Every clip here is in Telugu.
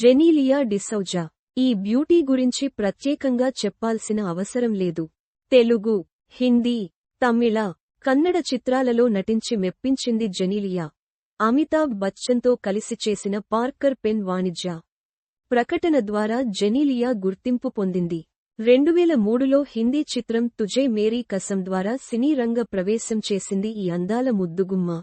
జెనీలియా డిసౌజా ఈ బ్యూటీ గురించి ప్రత్యేకంగా చెప్పాల్సిన అవసరం లేదు. తెలుగు హిందీ తమిళ కన్నడ చిత్రాలలో నటించి మెప్పించింది జెనీలియా. అమితాబ్ బచ్చన్తో కలిసి చేసిన పార్కర్ పెన్ వాణిజ్య ప్రకటన ద్వారా జెనీలియా గుర్తింపు పొందింది. రెండువేల మూడులో హిందీ చిత్రం తుజే మేరీ కసం ద్వారా సినీ రంగ ప్రవేశం చేసింది ఈ అందాల ముద్దుగుమ్మ.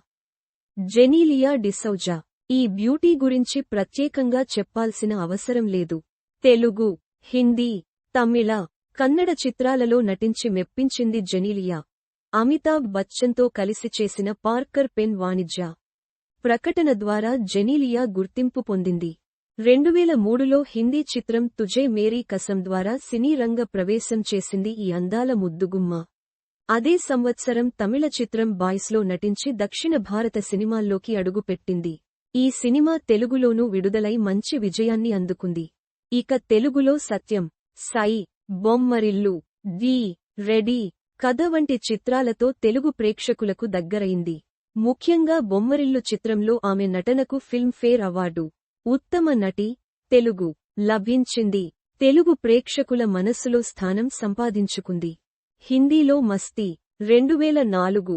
జెనీలియా డిసౌజా ఈ బ్యూటీ గురించి ప్రత్యేకంగా చెప్పాల్సిన అవసరం లేదు. తెలుగు హిందీ తమిళ కన్నడ చిత్రాలలో నటించి మెప్పించింది జెనీలియా. అమితాబ్ బచ్చన్తో కలిసి చేసిన పార్కర్ పెన్ వాణిజ్య ప్రకటన ద్వారా జెనీలియా గుర్తింపు పొందింది. రెండువేల మూడులో హిందీ చిత్రం తుజే మేరీ కసం ద్వారా సినీ రంగ ప్రవేశం చేసింది ఈ అందాల ముద్దుగుమ్మ. అదే సంవత్సరం తమిళ చిత్రం బాయ్స్లో నటించి దక్షిణ భారత సినిమాల్లోకి అడుగుపెట్టింది. ఈ సినిమా తెలుగులోనూ విడుదలై మంచి విజయాన్ని అందుకుంది. ఇక తెలుగులో సత్యం సాయి బొమ్మరిల్లు డి రెడీ కథ వంటి చిత్రాలతో తెలుగు ప్రేక్షకులకు దగ్గరైంది. ముఖ్యంగా బొమ్మరిల్లు చిత్రంలో ఆమె నటనకు ఫిల్మ్ఫేర్ అవార్డు ఉత్తమ నటి తెలుగు లభించింది. తెలుగు ప్రేక్షకుల మనస్సులో స్థానం సంపాదించుకుంది. హిందీలో మస్తీ రెండువేల నాలుగు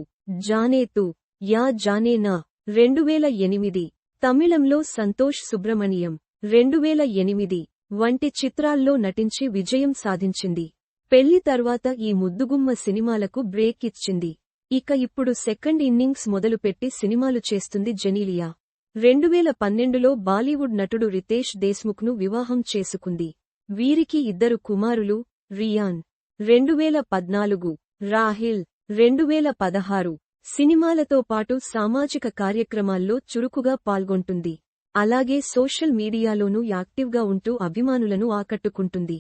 జానేతు యా జానేనా రెండువేల ఎనిమిది తమిళంలో సంతోష్ సుబ్రమణియం రెండువేల ఎనిమిది వంటి చిత్రాల్లో నటించి విజయం సాధించింది. పెళ్ళి తర్వాత ఈ ముద్దుగుమ్మ సినిమాలకు బ్రేక్ ఇచ్చింది. ఇక ఇప్పుడు సెకండ్ ఇన్నింగ్స్ మొదలుపెట్టి సినిమాలు చేస్తుంది జెనీలియా. రెండువేల పన్నెండులో బాలీవుడ్ నటుడు రితేష్ దేశ్ముఖ్ను వివాహం చేసుకుంది. వీరికి ఇద్దరు కుమారులు రియాన్. రెండువేల పద్నాలుగు రాహిల్. రెండువేల పదహారు సినిమాలతో పాటు సామాజిక కార్యక్రమాల్లో చురుకుగా పాల్గొంటుంది. అలాగే సోషల్ మీడియాలోనూ యాక్టివ్గా ఉంటూ అభిమానులను ఆకట్టుకుంటుంది.